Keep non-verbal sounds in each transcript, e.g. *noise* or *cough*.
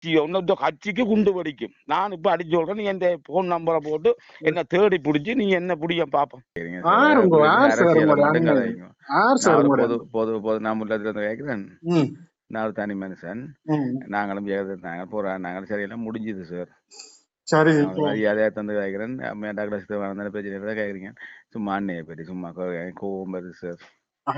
கட்சி ஒன்னு கட்சிக்கு குண்டு வெடிக்கும். நான் இப்ப அடிச்சு சொல்றேன். நீ என் போன் நம்பரை போட்டு என்ன தேடி பிடிச்சி நீ என்ன பிடிக்க பாப்போம். பொது பொது பொது நான் கேட்கிறேன் ம். நான் ஒரு தனி மனுஷன். நாங்களும் ஜெயலலிதா போறோம். நாங்களும் சரியெல்லாம் முடிஞ்சுது சார் சரி மரியாதையா தந்து கேட்கிறேன் டாக்டர் பிரச்சனை கேட்குறீங்க சும்மா அண்ணையை பற்றி சும்மா கோ- கோவம் வருது சார்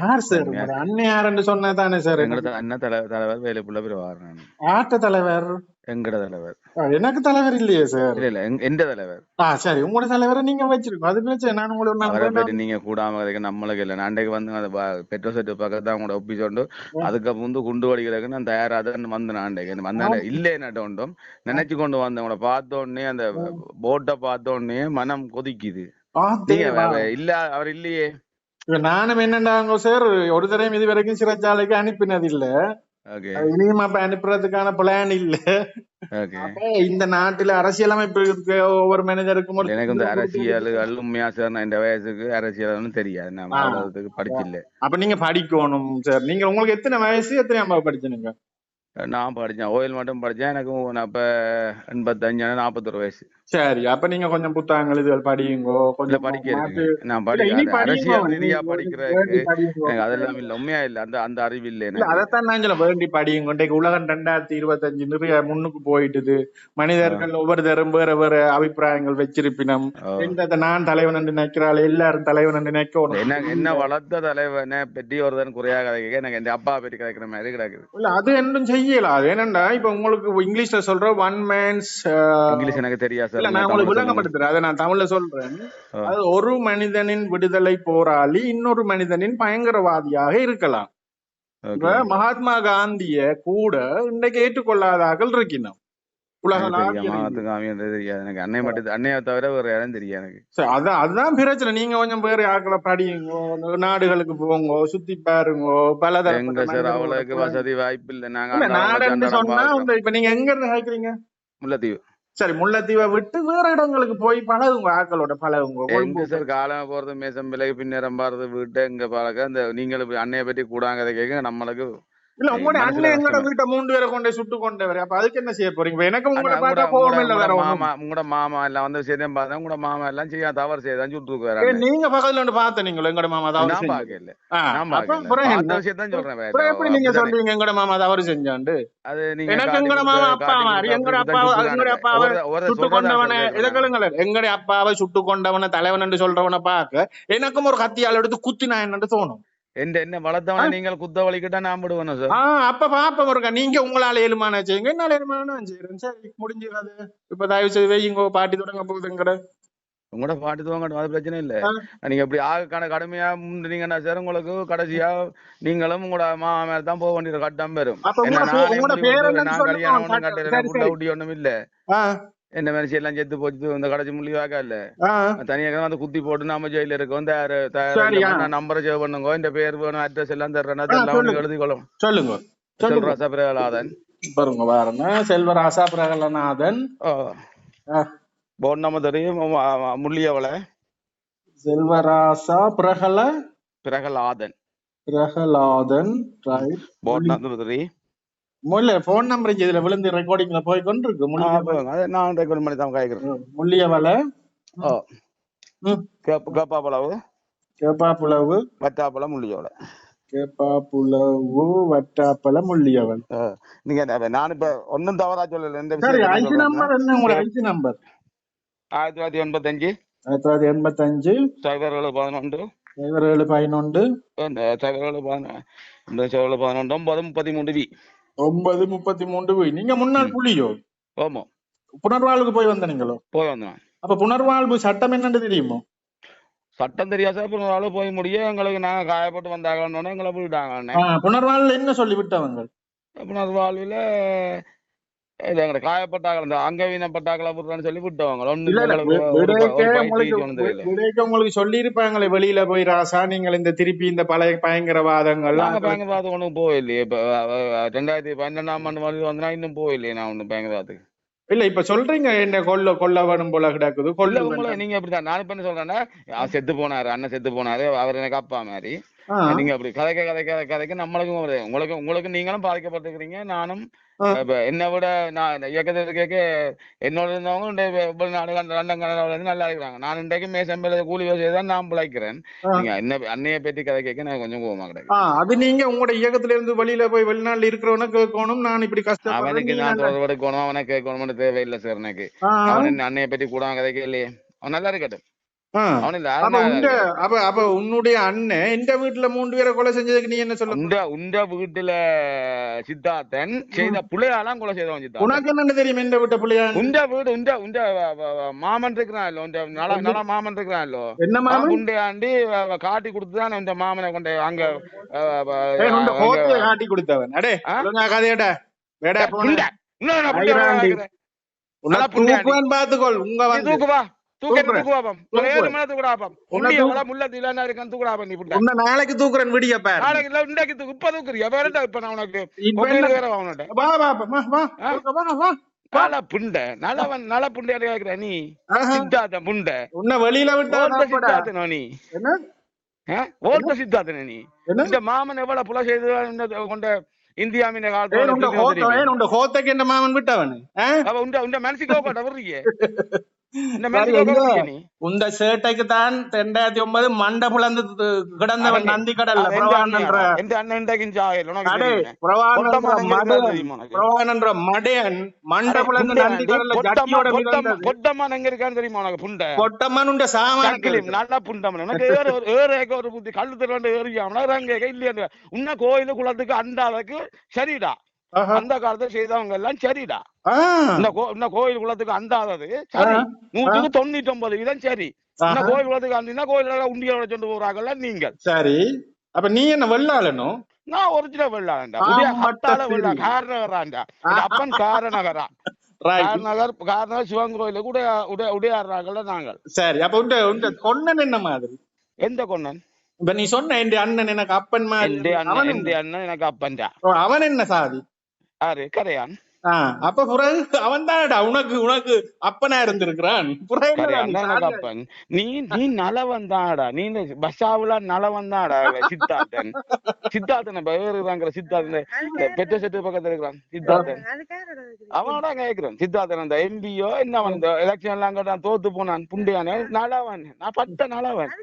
ஆர் சார் உங்களோட அண்ணன் யாருன்னு சொன்னா தானே சார் எங்களோட அண்ணன் தலை தலைவர் வேலைப்புள்ள பிறவார் நான் ஆட்ட தலைவர்? எங்கட தலைவர். எனக்கு தலைவர் இல்லையே சார் இல்ல இல்ல எங்க- எந்த தலைவர்? ஆ சரி உங்களோட தலைவரை நீங்க வச்சிருக்கோம் அது பிரச்சனை நான் உங்களை நான் அவரை வேண்டாம். பற்றி நீங்க கூடாம இருக்க நம்மளுக்கு இல்ல. அன்றைக்கு வந்து அந்த பெட்ரோல் செட்டு பக்கத்து அவங்களோட ஒப்பிச்சு கொண்டு அதுக்கு முந்து குண்டு வடிக்கிறதுக்கு நான் தயாராதான் வந்து நான் அன்றைக்கு. வந்தாண்ட இல்லே நட்டோண்டும் நினைச்சு கொண்டு வந்தேன். உடனே அந்த போட்டை பார்த்த உடனே மனம் கொதிக்குது. இல்ல அவர் இல்லையே. இப்ப நானும் என்னண்டாங்க சார் ஒரு தடவை இது வரைக்கும் சிறைச்சாலைக்கு அனுப்பினது இல்ல இனியும் அப்ப அனுப்புறதுக்கான பிளான் இல்ல. இந்த நாட்டுல அரசியலமைப்பு இருக்கு ஒவ்வொரு மேனேஜருக்கும் எனக்கு இந்த அரசியல் உண்மையா சார் நான் இந்த வயசுக்கு அரசியல் தெரியாது. நான். அவ்வளவுக்கு படிச்சில்ல அப்ப நீங்க படிக்கணும் சார் நீங்க உங்களுக்கு எத்தனை வயசு எத்தனை அம்மா படிச்சீங்க நான் படிச்சேன். ஓயில் மட்டும் படிச்சேன். எனக்கு நான் அப்ப எண்பத்தஞ்சு நாற்பத்தொரு வயசு. சரி அப்ப நீங்க கொஞ்சம் புத்தகங்கள் இதுகள் படியுங்கோ. கொஞ்சம் படிக்க நான் படிக்க. அரசியல் ரீதியா. எனக்கு அதெல்லாம் இல்ல உண்மையா இல்ல. அந்த அந்த அறிவு இல்ல அதைத்தான் நான் சொல்ல வேண்டி படியுங்க. இன்றைக்கு உலகம் ரெண்டாயிரத்தி இருபத்தஞ்சு நிறைய முன்னுக்கு போயிட்டுது. மனிதர்கள் ஒவ்வொருத்தரும் வேற வேற அபிப்பிராயங்கள் வச்சிருப்பினம். எந்த நான் தலைவன் என்று நினைக்கிறாள்? எல்லாரும் தலைவன் என்று நினைக்க என்ன என்ன வளர்த்த தலைவனை பற்றி ஒருத்தன் குறையா கதைக்க எனக்கு என் அப்பா பற்றி கதைக்கிற மாதிரி கிடக்குது. இல்ல அது என்னும் செய்யலாம். அது என்னண்டா? இப்ப உங்களுக்கு இங்கிலீஷ்ல சொல்ற ஒன் மேன்ஸ் இங்கிலீஷ் எனக்கு தெரியாது இல்ல நான் உங்களுக்கு விளங்கப்படுத்துறேன். அதை நான் தமிழ்ல சொல்றேன். அது ஒரு மனிதனின் விடுதலை போராளி இன்னொரு மனிதனின் பயங்கரவாதியாக இருக்கலாம். மகாத்மா காந்திய கூட உலகளாவிய ரீதியில். தெரியாது எனக்கு அன்னை மட்டும் அன்னையை தவிர வேற யாரும் தெரியாது எனக்கு. அதான் அதுதான் பிரச்சனை. நீங்க கொஞ்சம் பேர் ஆக்களை படியுங்க நாடுகளுக்கு போங்க சுத்தி பாருங்க பல சார் வசதி வாய்ப்பு இல்ல நாங்க நாடுன்னு சொன்னா இப்ப நீங்க எங்க இருந்து கேக்குறீங்க? முல்லைத்தீவு. சரி முல்லைத்தீவை விட்டு வேற இடங்களுக்கு போய் பழகுங்க ஆக்களோட பழகுங்க. எங்க சார் காலம் போறது மேசம் விலகி பின்னேறம் பாருது வீட்டு எங்க பழக்க இந்த நீங்களும் அன்னைய பத்தி கூடாங்கதை கேட்க நம்மளுக்கு இல்ல உங்களோட அண்ணன் எங்கட. வீட்டை மூன்று பேரை கொண்டு சுட்டு கொண்டவர் அப்ப அதுக்கு என்ன செய்ய போறீங்க? எனக்கு உங்களை அண்ணா, பார்த்தா உங்களோட- கோவம் இல்ல உங்களோட வேற. மாமா உங்களோட மாமா எல்லாம் வந்து செய்தேன் பார்த்தா உங்களோட மாமா எல்லாம் செய்ய தவறு செய்தான் சுட்டு நீங்க பக்கத்துல வந்து பார்த்த நீங்களோ? எங்கட மாமா தவறு பாக்கல விஷயத்தான் சொல்றேன் எப்படி நீங்க? சொல்றீங்க? எங்கட மாமா தவறு செஞ்சாண்டு? அது நீங்க எனக்கு எங்கட மாமா அப்பா மாதிரி எங்கட அப்பா எங்கட அப்பாவை சுட்டு கொண்டவனை சொல்றேன் இதை நான். கேளுங்களேன் எங்கட அப்பாவை சுட்டு கொண்டவன தலைவன் என்று சொல்றவனை பார்க்க எனக்கும் ஒரு கத்தியால் எடுத்து குத்தினா என்னன்னு தோணும். எந்த என்ன வளர்த்தவன நீங்கள் குத்த வலிக்கிட்டா நான் விடுவேன் சார் ஆ அப்ப பாப்ப ஒருக்கா நீங்க உங்களால ஏழுமான செய்யுங்க என்னால ஏழுமான செய்யறேன் சரி முடிஞ்சிடாது. இப்ப தயவு செய்து வையுங்க பாட்டி தொடங்க போகுதுங்கிற. உங்களோட பாட்டு துவங்க அது பிரச்சனை இல்ல. நீங்க இப்படி ஆக கட கடுமையா முந்தினீங்கன்னா சார் உங்களுக்கு கடைசியா நீங்களும் உங்களோட மாமா மேல தான் போக வேண்டிய கட்டம் பெறும் என்ன கல்யாணம் ஒண்ணும் இல்ல என்ன மனுஷன் எல்லாம் செத்து போச்சு இந்த கடைசி முள்ளிவாக்கா இல்ல தனியாக வந்து குத்தி போட்டு நாம ஜெயில இருக்கோம். தயார் நம்பரை சேவ் பண்ணுங்க இந்த பேர் வேணும் அட்ரஸ் எல்லாம் தர்றேன் அதெல்லாம். உனக்கு எழுதிக்கொள்ளும். சொல்லுங்க. சொல்றா சபரிகளாதன் பாருங்க பாருங்க. செல்வராசா பிரகலநாதன் போன் நம்ம தெரியும் Mulliyavalai Selvarasa பிரகல Prahalathan. Prahalathan right phone number தெரியும். முல்ல போன் நம்பர் இதுல விழுந்து ரெக்கார்டிங்ல போய் கொண்டிருக்கு. நான் ரெக்கார்ட் பண்ணி தான் கேட்கிறேன் முள்ளியவல ஓ ம். கேப்பா பழவு கேப்பாப்புலவு. வட்டாப்பழம் முள்ளியவளை கேப்பாப்புலவு வட்டாப்பல முள்ளியவன் நீங்க நான் இப்ப ஒன்னும் தவறா சொல்லல. விஷயத்தையும் ஐசி. நம்பர் என்ன உங்களோட ஐசி நம்பர் ஆயிரத்தி தொள்ளாயிரத்தி எண்பத்தஞ்சு. ஆயிரத்தி தொள்ளாயிரத்தி எண்பத்தஞ்சு. சைபர் ஏழு பதினொன்று. சைபர் ஏழு பதினொன்று. இந்த சைபர் ஏழு பதினொன்று இந்த சைபர் ஏழு பதினொன்று ஒன்பது முப்பத்தி மூன்று வி. ஒன்பது முப்பத்தி மூன்று போய். நீங்க முன்னாள் புலியோ? ஓமோ புனர்வாழ்வுக்கு போய் வந்த நீங்களோ போய் வந்தேன் அப்ப புனர்வாழ்வு சட்டம் என்னன்னு தெரியுமோ? சட்டம் தெரியாத சார் நாள் போய் முடிய எங்களுக்கு நாங்க காயப்பட்டு வந்தாங்கன்னு எங்களை போயிட்டாங்க புனர்வாழ்வுல என்ன சொல்லி விட்டவங்க அப்புறம் எங்களை காயப்பட்டாங்க இந்த அங்கவீனப்பட்டாக்களை விடுறேன்னு சொல்லி விட்டவங்க. ஒண்ணு உங்களுக்கு சொல்லி இருப்பாங்களே வெளியில போய் ராசா நீங்கள் இந்த திருப்பி இந்த பழைய பயங்கரவாதங்கள் பயங்கரவாதம் ஒண்ணும் போயில்லையே இப்ப ரெண்டாயிரத்தி பன்னெண்டாம் ஆண்டு மாதிரி வந்தா இன்னும் போயில்லையே நான் ஒண்ணும் பயங்கரவாதத்துக்கு. இல்ல இப்ப சொல்றீங்க என்ன கொல்ல கொல்ல வேணும் போல கிடக்குது கொல்ல நீங்க அப்படிதான் நான் இப்ப என்ன சொல்றேன்னா செத்து போனாரு அண்ணன் செத்து போனாரு அவர் எனக்கு அப்பா மாதிரி நீங்க அப்படி கதைக்க கதைக்க கதைக்க நம்மளுக்கும் உங்களுக்கு உங்களுக்கு நீங்களும் பாதிக்கப்பட்டிருக்கிறீங்க. நானும். இப்ப என்னை விட நான் இந்த இயக்கத்தில் கேட்க என்னோட இருந்தவங்க இந்த வெ- வெளிநாடு கண்ட லண்டன் கனடாவில இருந்து நல்லா இருக்கிறாங்க. நான் இன்றைக்கு மேசம்பேல கூலி வேலை நான் பிழைக்கிறேன். நீங்க என்ன அன்னைய பத்தி கதை கேட்க நான் கொஞ்சம் கோவமா கிடையாது அது நீங்க உங்களோட இயக்கத்துல இருந்து வெளியில போய் வெளிநாட்டுல இருக்கிறவன கேட்கணும். நான் இப்படி கஷ்டப்படுறேன். அவனுக்கு நான் தொடர்பு எடுக்கணும்? அவனை கேட்கணும்னு தேவையில்லை சார் எனக்கு. அவன் அன்னைய பத்தி கூட கதை கேட்கலையே அவன் நல்லா இருக்கட்டும். உன்னுடைய அண்ணன் இந்த வீட்டுல மூன்று பேரை கொலை செஞ்சதுக்கு நீ என்ன சொல்ல உண்ட வீட்டுல சித்தார்த்தன் செய்த புள்ளையாலாம் கொலை செய்தவன் சித்தார்த்தன். உனக்கு என்னன்னு தெரியும் இந்த வீட்டை பிள்ளையா உண்ட வீடு உண்ட உண்ட மாமன் இருக்கிறான் இல்ல உண்ட நல நல மாமன் இருக்கிறான் இல்ல என்ன மாமன்? உண்டையாண்டி காட்டி கொடுத்துதான் இந்த மாமனை கொண்டு அங்க காட்டி கொடுத்தவன். அடே கதையடா வேடா பாத்துக்கோள் உங்க வந்து நாளைக்கு தூக்குறேன் விடிய பாரு. நாளைக்கு இல்ல இன்றைக்கு தூக்கு. இப்ப தூக்குறியா வேறடா இப்ப நான் உனக்கு வேற அவனோட வா வா வா வா நல புண்டை நலவன் நல புண்டை கேக்குற நீ? ஆஹா. சித்தார்த்த புண்டை. உன்னை வெளியில விட்டா. சித்தார்த்தனோ நீ? ஓட்ட சித்தார்த்தன நீ? இந்த மாமன் எவ்வளவு புல செய்து கொண்ட இந்தியாவின் ஏன் காலத்துல உண்ட ஹோத்த ஏன் உண்ட ஹோத்தக்கு என்ன மாமன் விட்டவனு? ஆ? அவ உண்ட உண்ட மனசுக்கு *laughs* உந்த சேட்டைக்கு தான் ரெண்டாயிரத்தி ஒன்பது மண்ட புலந்து கிடந்தவன். நந்தி கடல்ல பிரவானன்ற மடையன் மண்ட புலந்து நந்தி கடல்ல பொட்டம்மான் எங்க இருக்கான்னு தெரியுமா உனக்கு? புண்டை. பொட்டம்மன் உண்ட சாமான. நல்லா புண்டமன். உனக்கு ஏற ஒரு ஏற ஏக்க ஒரு புத்தி. திருவண்டு ஏறியாமனா இல்லையா உன்ன கோயிலு குளத்துக்கு அண்டாதக்கு சரிடா. அந்த காலத்துல செய்தவங்க எல்லாம் சரிடா இந்த கோ இந்த கோயில் குளத்துக்கு அண்டாதது சரி. நூற்றுக்கு தொண்ணூத்தி ஒன்பது வீதம் சரி. இந்த. கோயில் குளத்துக்கு அண்டினா கோயில உண்டியோட கொண்டு போறாங்கல்ல நீங்கள். சரி. அப்ப நீ என்ன வெள்ளாளனும் நான் ஒரிஜினல் மட்ட ஹத்தால வெள்ளா சிரி. காரணகராண்டா அப்பன் காரணகரா ரைட் *laughs* காரணகர் காரணகர் சிவன் கோயிலுக்கு உடைய உடைய உடையாடுறாங்கல்ல நாங்கள். சரி. அப்ப உண்ட உண்ட கொன்னன் என்ன மாதிரி? எந்த கொன்னன்? இப்ப நீ சொன்ன என் அண்ணன் எனக்கு அப்பன் மாதிரி. அண்ணன் அவன் எனக்கு அப்பன்டா. அவன் என்ன சாதி? யாரு கரையான். அப்ப பிறகு அவன் தான்டா உனக்கு உனக்கு அப்பனா இருந்திருக்கிறான். அப்பன் நீ நீ நலவன் தான்டா நீ இந்த பஸ்ஸாவுல நலவன் தான்டா சித்தார்த்தன். சித்தார்த்தன் இப்ப ஏறுறாங்கிற சித்தார்த்தன். பெற்ற செட்டு பக்கத்துல இருக்கிறான் சித்தார்த்தன். அவனோட கேக்குறேன் சித்தார்த்தன் அந்த எம்பியோ என்ன அந்த எலெக்ஷன் எல்லாம் கேட்டான் தோத்து போனான் புண்டியானே நலவன். நான் பட்ட நலவன்.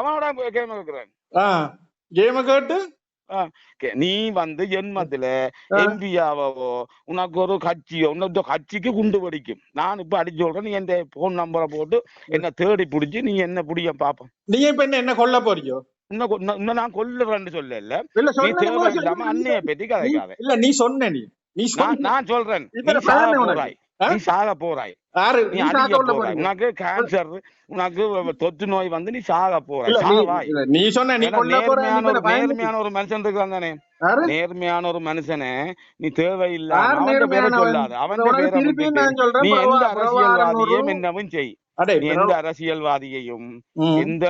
அவனோட கேம கேக்குறேன். ஆ கேம கேட்டு நீ வந்து ஜென்மத்துல எம்பியாவோ உனக்கு ஒரு கட்சியோ உனக்கு கட்சிக்கு குண்டு வெடிக்கும். நான் இப்ப அடிச்சு சொல்றேன் நீ என் போன் நம்பரை போட்டு என்ன தேடி புடிச்சு நீ என்ன புடிய பாப்போம். நீ இப்ப என்ன என்ன கொல்ல போறியோ? இன்னும் நான் கொல்லுறேன்னு சொல்ல இல்ல நீ தேவை இல்லாம. அன்னைய பத்தி கதைக்காத. இல்ல நீ சொன்ன நீ. நீ நான் சொல்றேன். நீ சாக. போறாய்? நீ போறாய். உனக்கு கேன்சர் உனக்கு தொற்று நோய் வந்து நீ சாக போறாய் சாவாய். நீ சொன்ன நேர்மையான ஒரு மனுஷன் இருக்கான் தானே? நேர்மையான ஒரு மனுஷனை நீ தேவையில்லாம அவன்? பேரை? சொல்லாத. அவன் பேரை நீ எந்த பிரபாகரன் என்னவும் செய். எந்த அரசியல்வாதியையும். எந்த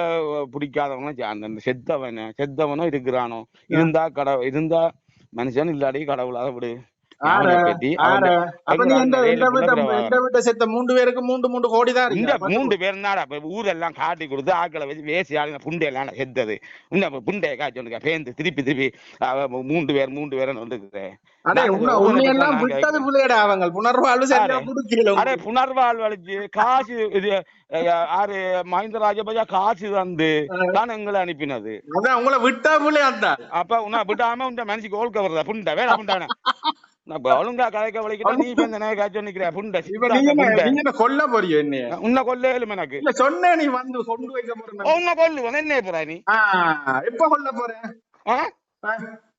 பிடிக்காதவனும் செத்தவன செத்தவனும் இருக்கிறானோ. இருந்தா கடவுள் இருந்தா மனுஷன் இல்லாடி கடவுளாக விடு. மூன்று பேருக்கு மூன்று மூன்று கோடி தான் இந்த மூன்று பேர் ஊரெல்லாம் காட்டி கொடுத்து ஆக்களை வச்சு வேசி ஆளுங்க புண்டை எல்லாம் செத்தது. இன்னும் புண்டைய காய்ச்சி ஒன்று பேந்து திருப்பி திருப்பி மூன்று பேர் மூன்று பேர் புனர்வாழ்வு காசு இது மஹிந்த ராஜபக்ச காசு தந்து தான் எங்களை அனுப்பினது. உங்களை விட்டா அப்ப உன்னை விடாம உண்ட மனசுக்கு ஓல்க வருதா புண்டை வேற புண்டான? ஒழுங்கா கதைக்க வலிக்கிட்டா நீ இப்ப இந்த காய்ச்சி நிக்கிற? புண்டை நீங்க என்ன- என்ன கொல்ல போறியோ என்னைய? உன்னை கொல்லேலும் எனக்கு. இல்ல சொன்ன நீ வந்து கொண்டு வைக்க போறேன் உன்னை கொல்லுவன். என்ன போற நீ? எப்ப கொல்ல? ஆ.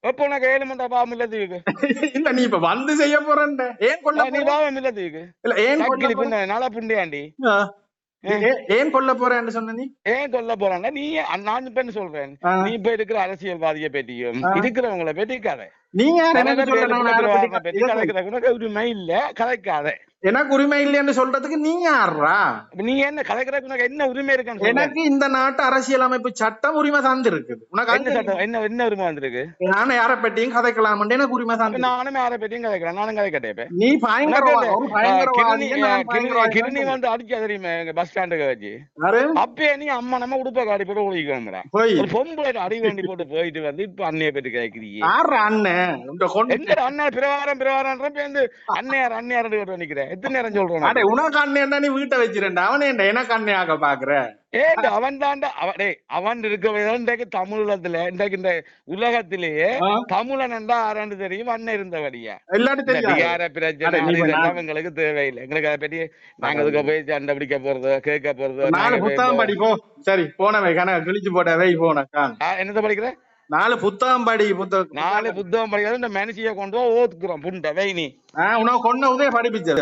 எப்ப உனக்கு ஏழு மண்டா பாவம் இல்லதுக்கு இல்ல நீ இப்ப வந்து செய்ய போறேன் ஏன் கொல்ல நீ போற? பாவம் இல்லதுக்கு இல்ல ஏன் கொல்ல போற? பின்ன புண்டியாண்டி. ஏன் கொல்ல போறேன்னு சொன்ன நீ? ஏன் சொல்ல போறாங்க நீ நான் இப்ப என்ன சொல்றேன். நீ இப்ப இருக்கிற அரசியல்வாதிய பற்றியும் இருக்கிறவங்கள பற்றி கதை. நீங்க இல்ல கதைக்காத எனக்கு உரிமை இல்லைன்னு சொல்றதுக்கு நீ இப்ப நீங்க என்ன கதைக்கிறதுக்கு உனக்கு என்ன உரிமை சொல்றேன் எனக்கு இந்த நாட்டு அரசியலமைப்பு சட்டம் உரிமை தந்திருக்குது. உனக்கு என்ன என்ன என்ன உரிமை வந்திருக்கு நானும் யாரை பற்றியும் கதைக்கலாம் எனக்கு உரிமை தந்து நானும் யாரை பத்தியும் கதைக்கிறேன். நானும் கதைக்கட்டேன் இப்ப. நீ கிருணி வந்து அடிச்சா தெரியுமா பஸ் ஸ்டாண்டுக்கு வச்சு? யாரு? அப்பயே நீ அம்மா நம்ம உடுப்ப காடி போட்டு ஒரு பொம்பளை அடி வேண்டி போட்டு போயிட்டு வந்து இப்ப அண்ணைய பத்தி கேட்கிறீங்க யாரு அண்ணன்? இந்த கொண்டு எங்க அண்ணா பிரவாரம் பிரவாரம் அண்ணையார் அண்ணையார் நிக்கிறேன். எத்தனை நேரம் சொல்றோம் அடே உனக்கு அண்ணன் நீ வீட்டை வச்சிருந்தா? அவனே என்ன எனக்கு அண்ணையாக பாக்குற ஏன் அவன் தாண்டா அவன் டேய் அவன் இருக்க இன்றைக்கு தமிழத்துல இன்றைக்கு இந்த உலகத்திலேயே? தமிழன் என்றா ஆராண்டு தெரியும்? அண்ணன் தெரியாது. பிகார பிரச்சனை எங்களுக்கு தேவையில்லை. எங்களுக்கு அதை பற்றி நாங்க அதுக்கு போய் சண்டை பிடிக்க போறதோ கேட்க போறதோ நாலு புத்தகம் போ- படி போ சரி போனவை கணக்கு கிழிச்சு போட்ட வை போன கான் ஆ, என்னத்த படிக்கிற? நாலு புத்தகம் படி புத்தகம் நாலு புத்தகம் படிக்கிறது இந்த மனுஷிய கொண்டு போய் ஓத்துக்கிறோம் புண்டை வை நீ. ஆஹ் உனக்கு கொன்ன உதய படிப்பிச்சது.